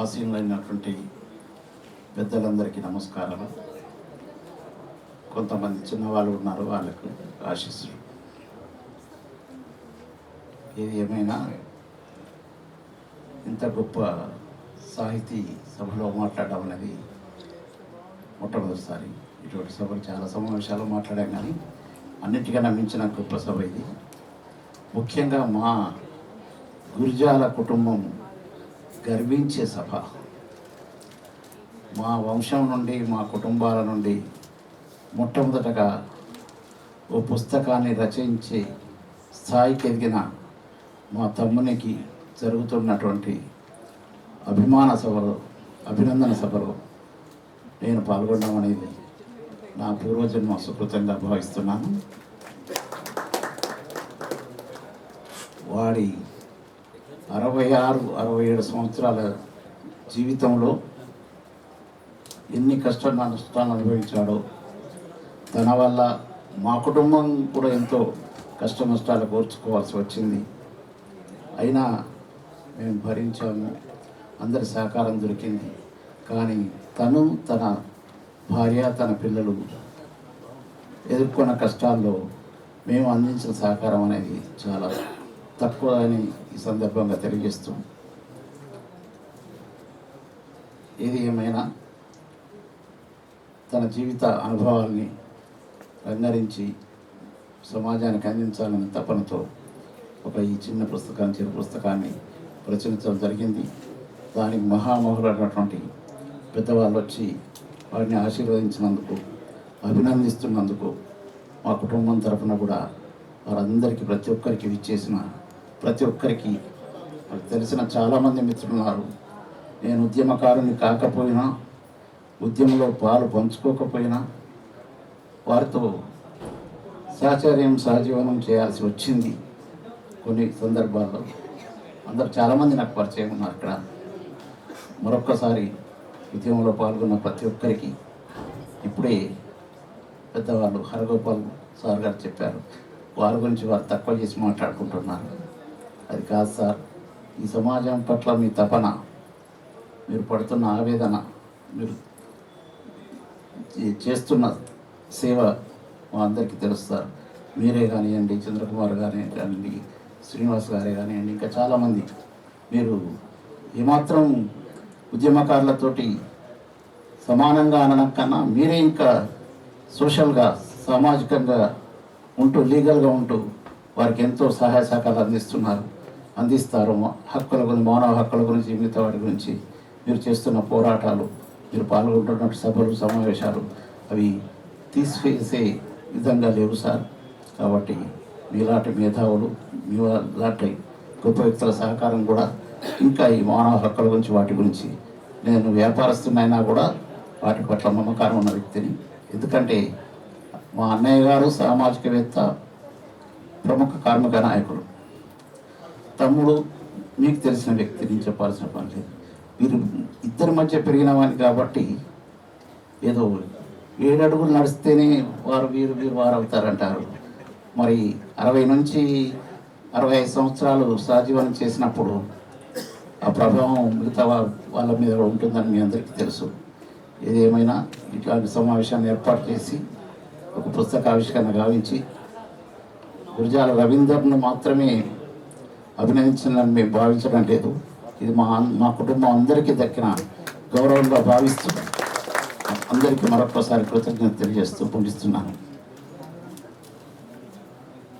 ఆసీనులైనటువంటి పెద్దలందరికీ నమస్కారాలు. కొంతమంది చిన్నవాళ్ళు ఉన్నారు వాళ్ళకు ఆశీస్సులు. ఏది ఏమైనా ఇంత గొప్ప సాహితీ సభలో మాట్లాడడం అనేది మొట్టమొదటిసారి. ఇటువంటి సభలు చాలా సమావేశాలు మాట్లాడాం కానీ అన్నిటికన్నా మించిన గొప్ప సభ ఇది. ముఖ్యంగా మా గురిజాల కుటుంబం గర్వించే సభ. మా వంశం నుండి మా కుటుంబాల నుండి మొట్టమొదటగా ఓ పుస్తకాన్ని రచించి స్థాయికి ఎదిగిన మా తమ్మునికి జరుగుతున్నటువంటి అభిమాన సభలో అభినందన సభలో నేను పాల్గొనడం అనేది నా పూర్వజన్మ సుకృతంగా భావిస్తున్నాను. వాడి అరవై ఆరు అరవై ఏడు సంవత్సరాల జీవితంలో ఎన్ని కష్ట నష్టాలు అనుభవించాడో తన వల్ల మా కుటుంబం కూడా ఎంతో కష్ట నష్టాలు కోర్చుకోవాల్సి వచ్చింది. అయినా మేము భరించాము అందరి సహకారం దొరికింది. కానీ తను తన భార్య తన పిల్లలు ఎదుర్కొన్న కష్టాల్లో మేము అందించిన సహకారం అనేది చాలా తక్కువ అని ఈ సందర్భంగా తెలియజేస్తూ ఏది ఏమైనా తన జీవిత అనుభవాల్ని రంగరించి సమాజానికి అందించాలనే తపనతో ఒక ఈ చిన్న పుస్తకాన్ని చిన్న పుస్తకాన్ని ప్రచురించడం జరిగింది. దానికి మహామహులైనటువంటి పెద్దవాళ్ళు వచ్చి వారిని ఆశీర్వదించినందుకు అభినందిస్తున్నందుకు మా కుటుంబం తరఫున కూడా వారందరికీ ప్రతి ఒక్కరికి విచ్చేసిన ప్రతి ఒక్కరికి. నాకు తెలిసిన చాలామంది మిత్రులున్నారు నేను ఉద్యమకారుని కాకపోయినా ఉద్యమంలో పాలు పంచుకోకపోయినా వారితో సహచర్యం సహజీవనం చేయాల్సి వచ్చింది కొన్ని సందర్భాల్లో. అందరు చాలామంది నాకు పరిచయం ఉన్నారు అక్కడ. మరొక్కసారి ఉద్యమంలో పాల్గొన్న ప్రతి ఒక్కరికి ఇప్పుడే పెద్దవాళ్ళు హరగోపాల్ సార్ గారు చెప్పారు. వారి గురించి వారు తక్కువ చేసి మాట్లాడుకుంటున్నారు. అది కాదు సార్. ఈ సమాజం పట్ల మీ తపన మీరు పడుతున్న ఆవేదన మీరు చేస్తున్న సేవ మా అందరికీ తెలుస్తారు మీరే కానివ్వండి చంద్రకుమార్ గారే కానివ్వండి శ్రీనివాస్ గారే కానివ్వండి ఇంకా చాలామంది. మీరు ఏమాత్రం ఉద్యమకారులతోటి సమానంగా అనడం కన్నా మీరే ఇంకా సోషల్గా సామాజికంగా ఉంటూ లీగల్గా ఉంటూ వారికి ఎంతో సహాయ సహకారాలు అందిస్తున్నారు. అందిస్తారు. మా- హక్కుల గురించి మానవ హక్కుల గురించి మిగతా వాటి గురించి మీరు చేస్తున్న పోరాటాలు మీరు పాల్గొంటున్న సభలు సమావేశాలు అవి తీసివేసే విధంగా లేవు సార్. కాబట్టి మీలాంటి మేధావులు మీ లాంటి గొప్ప వ్యక్తుల సహకారం కూడా ఇంకా ఈ మానవ హక్కుల గురించి వాటి గురించి నేను వ్యాపారస్తున్నైనా కూడా వాటి పట్ల మమకారం ఉన్న వ్యక్తిని. ఎందుకంటే మా అన్నయ్య గారు సామాజికవేత్త ప్రముఖ కార్మిక నాయకుడు తమ్ముడు మీకు తెలిసిన వ్యక్తి నేను చెప్పాల్సిన పని లేదు. వీరు ఇద్దరి మధ్య పెరిగిన వాడిని కాబట్టి ఏదో ఏడు అడుగులు నడిస్తేనే వారు వీరు వీరు వారు అవుతారంటారు. మరి అరవై నుంచి అరవై ఐదు సంవత్సరాలు సహజీవనం చేసినప్పుడు ఆ ప్రభావం మిగతా వాళ్ళ మీద ఉంటుందని మీ అందరికీ తెలుసు. ఏదేమైనా ఏమైనా ఇట్లాంటి సమావేశాన్ని ఏర్పాటు చేసి ఒక పుస్తక ఆవిష్కరణ గావించి గురుజాల రవీందర్ను మాత్రమే అభినందించాలని మేము భావించడం లేదు. ఇది మా మా కుటుంబం అందరికీ దక్కిన గౌరవంగా భావిస్తూ అందరికీ మరొకసారి కృతజ్ఞత తెలియజేస్తూ పుంజిస్తున్నాను